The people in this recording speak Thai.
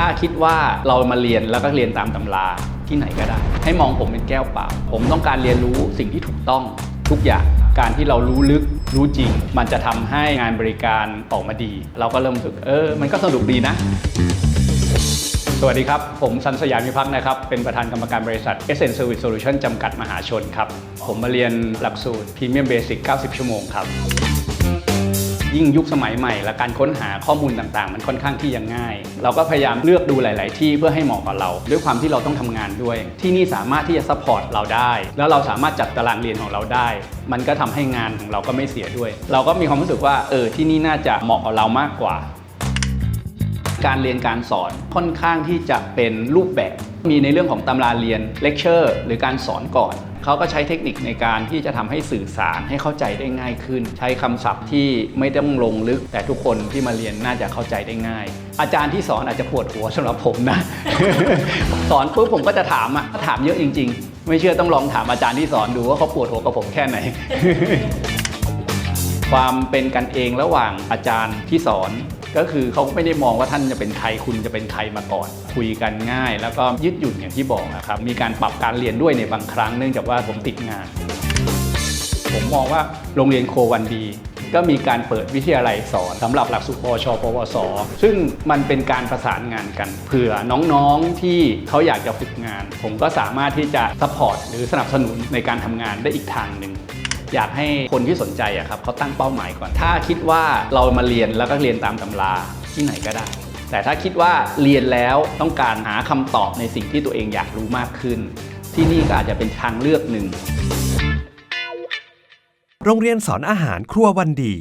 ถ้าคิดว่าเรามาเรียนแล้วก็เรียนตามตำราที่ไหนก็ได้ ให้มองผมเป็นแก้วเปล่า ผมต้องการเรียนรู้สิ่งที่ถูกต้องทุกอย่างการที่เรารู้ลึกรู้จริง มันจะทำให้งานบริการออกมาดี เราก็เริ่มรู้สึกเออ มันก็สนุกดีนะ สวัสดีครับ ผมสันสยามวิพักษ์นะครับ เป็นประธานกรรมการบริษัท SN Service Solution จำกัดมหาชนครับ ผมมาเรียนหลักสูตร Premium Basic 90 ชั่วโมงครับ ยิ่งยุคสมัยใหม่ และการค้นหาข้อมูลต่างๆ มันค่อนข้างที่ยังง่าย เราก็พยายามเลือกดูหลาย ๆ ที่เพื่อให้เหมาะกับเรา ด้วยความที่เราต้องทำงานด้วย ที่นี่สามารถที่จะซัพพอร์ตเราได้ แล้วเราสามารถจัดตารางเรียนของเราได้ มันก็ทำให้งานของเราก็ไม่เสียด้วย เราก็มีความรู้สึกว่าเออที่นี่น่าจะเหมาะกับเรามากกว่าการเรียนการสอนค่อนข้างที่จะเป็นรูปแบบ มีในเรื่องของตำราเรียนเลคเชอร์หรือการสอนก่อน เขาก็ใช้เทคนิคในการที่จะทำให้สื่อสารให้เข้าใจได้ง่ายขึ้น ใช้คำศัพท์ที่ไม่ต้องลงลึก แต่ทุกคนที่มาเรียนน่าจะเข้าใจได้ง่าย อาจารย์ที่สอนอาจจะปวดหัวสำหรับผมนะ สอนปุ๊บผมก็จะถามอะถามเยอะจริง ๆ ไม่เชื่อต้องลองถามอาจารย์ที่สอนดูว่าเขาปวดหัวกับผมแค่ไหน ความเป็นกันเองระหว่างอาจารย์ที่สอน ก็คือเขาไม่ได้มองว่าท่านจะเป็นใครคุณจะเป็นใครมาก่อน คุยกันง่าย แล้วก็ยืดหยุ่นอย่างที่บอกนะครับมีการปรับการเรียนด้วยในบางครั้งเนื่องจากว่าผมติดงาน ผมมองว่าโรงเรียนโควันดีก็มีการเปิดวิทยาลัยสอนสำหรับหลักสูตรปชปวส ซึ่งมันเป็นการประสานงานกัน เผื่อน้องๆที่เขาอยากจะฝึกงาน ผมก็สามารถที่จะซัพพอร์ตหรือสนับสนุนในการทำงานได้อีกทางหนึ่ง อยากให้คนที่สนใจอะครับเขาตั้งเป้าหมายก่อน ถ้าคิดว่าเรามาเรียนแล้วก็เรียนตามตำราที่ไหนก็ได้ แต่ถ้าคิดว่าเรียนแล้วต้องการหาคำตอบในสิ่งที่ตัวเองอยากรู้มากขึ้น ที่นี่ก็อาจจะเป็นทางเลือกหนึ่ง โรงเรียนสอนอาหารครัววันดี